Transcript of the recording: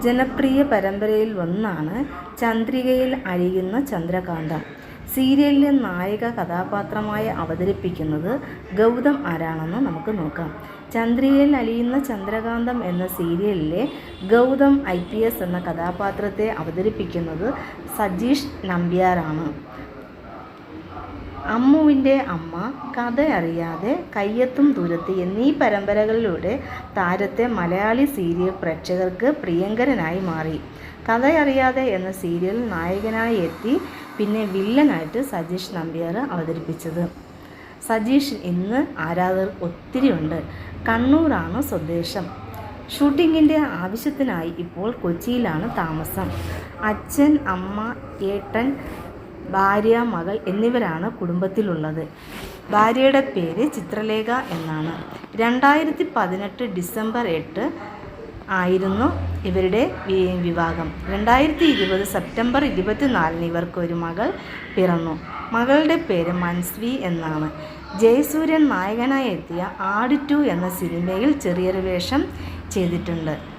ജനപ്രിയ പരമ്പരയിൽ ഒന്നാണ് ചന്ദ്രികയിൽ അലിയുന്ന ചന്ദ്രകാന്തം. സീരിയലിലെ നായക കഥാപാത്രമായി അവതരിപ്പിക്കുന്നത് ഗൗതം ആരാണെന്ന് നമുക്ക് നോക്കാം. ചന്ദ്രികയിൽ അലിയുന്ന ചന്ദ്രകാന്തം എന്ന സീരിയലിലെ ഗൗതം ഐ. എന്ന കഥാപാത്രത്തെ അവതരിപ്പിക്കുന്നത് സജീഷ് നമ്പ്യാരാണ്. അമ്മുവിന്റെ അമ്മ, കഥ അറിയാതെ കയ്യെത്തും ദൂരത്ത് എന്നീ പരമ്പരകളിലൂടെ താരത്തെ മലയാളി സീരിയൽ പ്രേക്ഷകർക്ക് പ്രിയങ്കരനായി മാറി. കഥയറിയാതെ എന്ന സീരിയൽ നായകനായി എത്തി പിന്നെ വില്ലനായിട്ട് സജീഷ് നമ്പ്യാർ അവതരിപ്പിച്ചത്. സജീഷ് ഇന്ന് ആരാധകർ ഒത്തിരിയുണ്ട്. കണ്ണൂരാണ് സ്വദേശം. ഷൂട്ടിങ്ങിന്റെ ആവശ്യത്തിനായി ഇപ്പോൾ കൊച്ചിയിലാണ് താമസം. അച്ഛൻ, അമ്മ, ഏട്ടൻ, ഭാര്യ, മകൾ എന്നിവരാണ് കുടുംബത്തിലുള്ളത്. ഭാര്യയുടെ പേര് ചിത്രലേഖ എന്നാണ്. രണ്ടായിരത്തി പതിനെട്ട് ഡിസംബർ എട്ട് ആയിരുന്നു ഇവരുടെ വിവാഹം. രണ്ടായിരത്തി ഇരുപത് സെപ്റ്റംബർ ഇരുപത്തിനാലിന് ഇവർക്ക് ഒരു മകൾ പിറന്നു. മകളുടെ പേര് മൻസ്വി എന്നാണ്. ജയസൂര്യൻ നായകനായി എത്തിയ ആട് ടു എന്ന സിനിമയിൽ ചെറിയൊരു വേഷം ചെയ്തിട്ടുണ്ട്.